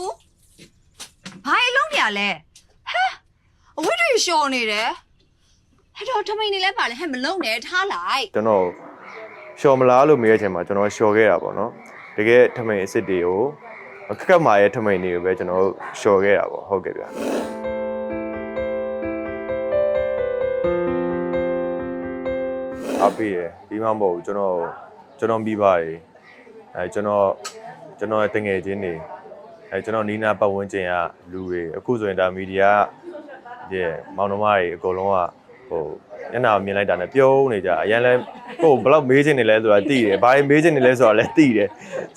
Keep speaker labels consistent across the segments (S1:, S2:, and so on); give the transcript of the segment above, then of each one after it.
S1: ဦးဘာအလုံးပြလဲဟဲအဝတ်တွေလျှော်နေတယ်ဟဲ့တော့ထမိန်နေလဲပါလဲဟဲ့မလုံနဲ့ထားလိုက်
S2: ကျွန်တော်လျှော်မလားလို့မေးတဲ့အချိန်မှာကျွန်တော်လျှော်ခဲ့တာပေါ့နော်တကယ်ထမိန်အစ်စ်တွေကိုခက်ခက်မာရဲ့ထမိန်တွေကိုပဲကျွန်တော်လျှော်ခဲ့တာပေါ့ဟုတ်ကဲ့ဗျာအပေးရပြီးမှမဟုတ်ဘူးကျွန်တော်ကျွန်တော်မိပါတယ်အဲကျွန်တော်ကျွန်တော်ရဲ့တငယ်ချင်းတွေ အဲကျွန်တော်နီးနားပတ်ဝန်းကျင်ကလူတွေအခုဆိုရင်ဒါမီဒီယာရဲ့မောင်နှမတွေအကုန်လုံးကဟိုညနာမြင်လိုက်တာနဲ့ပြုံးနေကြအရင်လဲကိုဘယ်လောက်မေးချင်နေလဲဆိုတာသိတယ်ဘာတွေမေးချင်နေလဲဆိုတာလည်းသိတယ်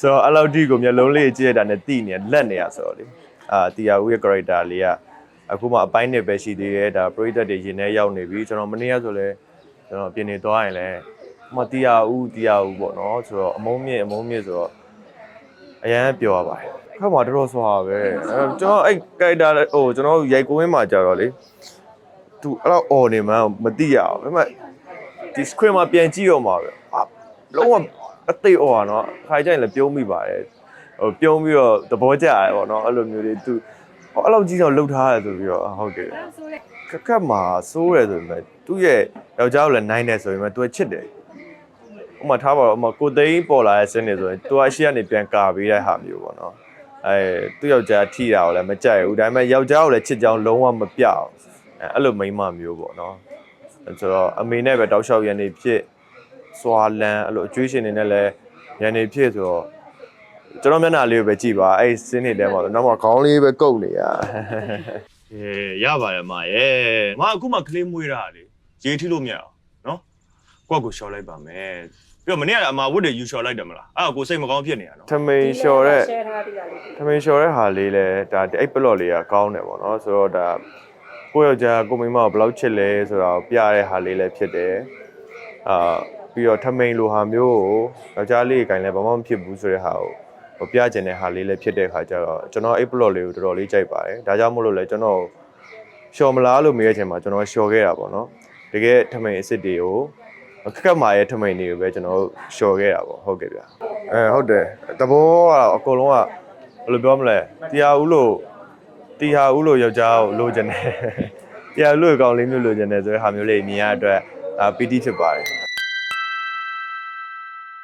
S2: ဆိုတော့အဲ့လောက်ဒီကိုမျက်လုံးလေးကြည့်ရတာနဲ့သိနေလက်နေရဆိုတော့လေအာတီယာဦးရဲ့ character လေးကအခုမှအပိုင်းနှစ်ပဲရှိသေးတယ်ဒါပရိသတ်တွေရင်ထဲရောက်နေပြီကျွန်တော်မနေ့ကဆိုလဲကျွန်တော်ပြင်နေသွားရင်လည်းမတီယာဦးတီယာဦးပေါ့နော်ဆိုတော့အမုန်းမြင့်အမုန်းမြင့်ဆိုတော့အရန်ပြောရပါတယ် ခက်မှာတော်တော်ဆွာပဲအဲကျွန်တော်အဲ့ character ဟိုကျွန်တော်ရိုက်ကိုင်းမှာကြာတော့လေသူအဲ့တော့អော်နေမှန်းမသိရအောင်ဒါပေမဲ့ဒီ screen မှာပြန်ကြည့်တော့မှာပဲအာလုံးဝအသိអော်อ่ะเนาะခါကြရင်လည်းပြုံးမိပါတယ်ဟိုပြုံးပြီးတော့သဘောကျရတယ်ပေါ့เนาะအဲ့လိုမျိုးတွေသူဟိုအဲ့လိုကြီးတော့လှုပ်ထားရတယ်ဆိုပြီးတော့ဟုတ်ကဲ့ခက်ခက်မှာစိုးတယ်ဆိုပေမဲ့သူ့ရဲ့ယောက်ျားကိုလည်းနိုင်တယ်ဆိုပေမဲ့သူကချစ်တယ် ဥပမာထားပါတော့ဥပမာကိုသိန်းပေါ်လာတဲ့စင်းနေဆိုရင်သူအရှိကနေပြန်ကာပေးတဲ့ဟာမျိုးပေါ့နော် အဲသူ့ယောက်ျားထိတာကိုလည်းမကြိုက်ဘူးဒါပေမဲ့ယောက်ျားကိုလည်းချစ်ကြောင်းလုံးဝမပြအောင်အဲအဲ့လိုမိန်းမမျိုးပေါ့နော်အဲဆိုတော့အမေနဲ့ပဲတောက်လျှောက်ရန်နေဖြစ်စွာလန်းအဲ့လိုအကျွေးရှင်နေနဲ့လည်းရန်နေဖြစ်ဆိုတော့ကျွန်တော်မျက်နှာလေးကိုပဲကြည့်ပါအဲ့စင်းနေတဲ့မှာတော့မှခေါင်းလေးပဲကုတ်နေရ
S3: အေးရပါတယ်မရဲ့မအခုမှကလေးမွေးတာလေရေထိလို့မရအောင်နော် ကိုယ့်ကိုရှော်လိုက်ပါမယ်ပြီးတော့မနေ့ကအမဝတ်တွေယူရှော်လိုက်တယ်မလားအဲ့ဒါကိုစိတ်မကောင်းဖြစ်နေတာနော်
S2: ထမိန်လျှော်တဲ့
S4: share ထားသေးတာလေ
S2: ထမင်းလျှော်တဲ့ဟာလေးလဲဒါအဲ့ပလော့လေးကကောင်းတယ်ပေါ့နော်ဆိုတော့ဒါကိုယ့်ယောက်ျားကိုမိန်းမကိုဘယ်လောက်ချစ်လဲဆိုတာကိုပြတဲ့ဟာလေးလည်းဖြစ်တယ်အာပြီးတော့ထမိန်လိုဟာမျိုးကိုယောက်ျားလေးကိုင်လဲဘာမှမဖြစ်ဘူးဆိုတဲ့ဟာကိုဟိုပြကျင်တဲ့ဟာလေးလည်းဖြစ်တဲ့ခါကျတော့ကျွန်တော်အဲ့ပလော့လေးကိုတော်တော်လေးကြိုက်ပါတယ်ဒါကြောင့်မို့လို့လဲကျွန်တော်ရှော်မလားလို့မေးတဲ့အချိန်မှာကျွန်တော်ရှော်ခဲ့တာပေါ့နော်တကယ်ထမိန်အစ်စ်တွေကို ခက်ခက်မာရဲ့ထမိန်တွေကိုပဲကျွန်တော်ရှော်ခဲ့တာပေါ့ဟုတ်ကဲ့ဗျအဲဟုတ်တယ်တဘောကအကုန်လုံးကဘယ်လိုပြောမလဲတရားဦးလို့တရားဦးလို့ယောက်ျားကိုလိုချင်တယ်တရားဦးလို့ကောင်းလေးမျိုးလိုချင်တယ်ဆိုတဲ့ဟာမျိုးလေးမြင်ရတဲ့အတွက်ဒါပီတိဖြစ်ပါတယ်